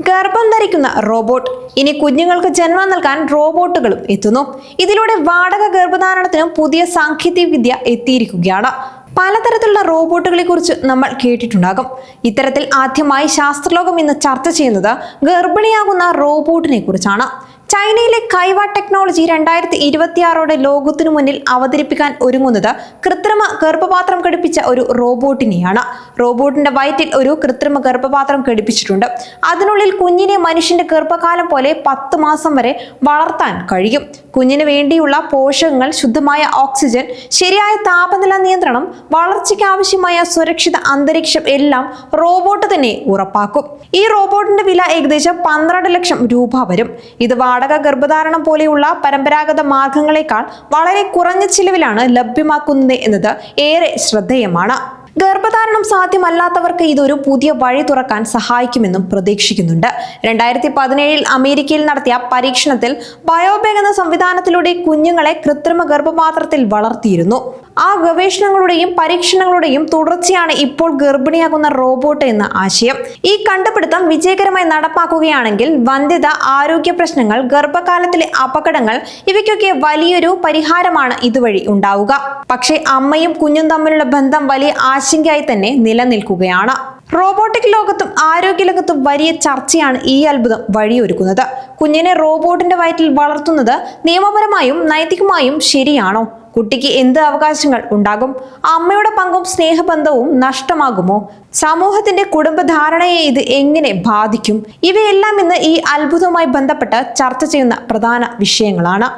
ഗർഭം ധരിക്കുന്ന റോബോട്ട്. ഇനി കുഞ്ഞുങ്ങൾക്ക് ജന്മം നൽകാൻ റോബോട്ടുകളും എത്തുന്നു. ഇതിലൂടെ വാടക ഗർഭധാരണത്തിനും പുതിയ സാങ്കേതിക വിദ്യ എത്തിയിരിക്കുകയാണ്. പലതരത്തിലുള്ള റോബോട്ടുകളെ കുറിച്ച് നമ്മൾ കേട്ടിട്ടുണ്ടാകും. ഇത്തരത്തിൽ ആദ്യമായി ശാസ്ത്രലോകം ഇന്ന് ചർച്ച ചെയ്യുന്നത് ഗർഭിണിയാകുന്ന റോബോട്ടിനെ കുറിച്ചാണ് ചൈനയിലെ കൈവ ടെക്നോളജി രണ്ടായിരത്തി ഇരുപത്തിയാറോടെ ലോകത്തിനു മുന്നിൽ അവതരിപ്പിക്കാൻ ഒരുങ്ങുന്നത് കൃത്രിമ ഗർഭപാത്രം ഘടിപ്പിച്ച ഒരു റോബോട്ടിനെയാണ്. റോബോട്ടിന്റെ വയറ്റിൽ ഒരു കൃത്രിമ ഗർഭപാത്രം ഘടിപ്പിച്ചിട്ടുണ്ട്. അതിനുള്ളിൽ കുഞ്ഞിനെ മനുഷ്യന്റെ ഗർഭകാലം പോലെ പത്ത് മാസം വരെ വളർത്താൻ കഴിയും. കുഞ്ഞിന് വേണ്ടിയുള്ള പോഷകങ്ങൾ ശുദ്ധമായ ഓക്സിജൻ ശരിയായ താപനില നിയന്ത്രണം വളർച്ചയ്ക്ക് ആവശ്യമായ സുരക്ഷിത അന്തരീക്ഷം എല്ലാം റോബോട്ട് തന്നെ ഉറപ്പാക്കും. ഈ റോബോട്ടിന്റെ വില ഏകദേശം പന്ത്രണ്ട് ലക്ഷം രൂപ വരും. ഇത് വാടക ഗർഭധാരണം പോലെയുള്ള പരമ്പരാഗത മാർഗങ്ങളെക്കാൾ വളരെ കുറഞ്ഞ ചിലവിലാണ് ലഭ്യമാക്കുന്നത് എന്നത് ഏറെ ശ്രദ്ധേയമാണ്. ഗർഭധാരണം സാധ്യമല്ലാത്തവർക്ക് ഇതൊരു പുതിയ വഴി തുറക്കാൻ സഹായിക്കുമെന്നും പ്രതീക്ഷിക്കുന്നുണ്ട്. രണ്ടായിരത്തി പതിനേഴിൽ അമേരിക്കയിൽ നടത്തിയ പരീക്ഷണത്തിൽ ബയോബെഗ് എന്ന സംവിധാനത്തിലൂടെ കുഞ്ഞുങ്ങളെ കൃത്രിമ ഗർഭപാത്രത്തിൽ വളർത്തിയിരുന്നു. ആ ഗവേഷണങ്ങളുടെയും പരീക്ഷണങ്ങളുടെയും തുടർച്ചയാണ് ഇപ്പോൾ ഗർഭിണിയാകുന്ന റോബോട്ട് എന്ന ആശയം. ഈ കണ്ടുപിടുത്തം വിജയകരമായി നടപ്പാക്കുകയാണെങ്കിൽ വന്ധ്യത ആരോഗ്യ പ്രശ്നങ്ങൾ ഗർഭകാലത്തിലെ അപകടങ്ങൾ ഇവയ്ക്കൊക്കെ വലിയൊരു പരിഹാരമാണ് ഇതുവഴി ഉണ്ടാവുക. പക്ഷേ അമ്മയും കുഞ്ഞും തമ്മിലുള്ള ബന്ധം വലിയ ആശങ്കയായി തന്നെ നിലനിൽക്കുകയാണ്. റോബോട്ടിക് ലോകത്തും ആരോഗ്യ ലോകത്തും വലിയ ചർച്ചയാണ് ഈ അത്ഭുതം വഴിയൊരുക്കുന്നത്. കുഞ്ഞിനെ റോബോട്ടിന്റെ വയറ്റിൽ വളർത്തുന്നത് നിയമപരമായും നൈതികമായും ശരിയാണോ? കുട്ടിക്ക് എന്ത് അവകാശങ്ങൾ ഉണ്ടാകും? അമ്മയുടെ പങ്കും സ്നേഹബന്ധവും നഷ്ടമാകുമോ? സമൂഹത്തിന്റെ കുടുംബധാരണയെ ഇത് എങ്ങനെ ബാധിക്കും? ഇവയെല്ലാം ഇന്ന് ഈ അത്ഭുതവുമായി ബന്ധപ്പെട്ട് ചർച്ച ചെയ്യുന്ന പ്രധാന വിഷയങ്ങളാണ്.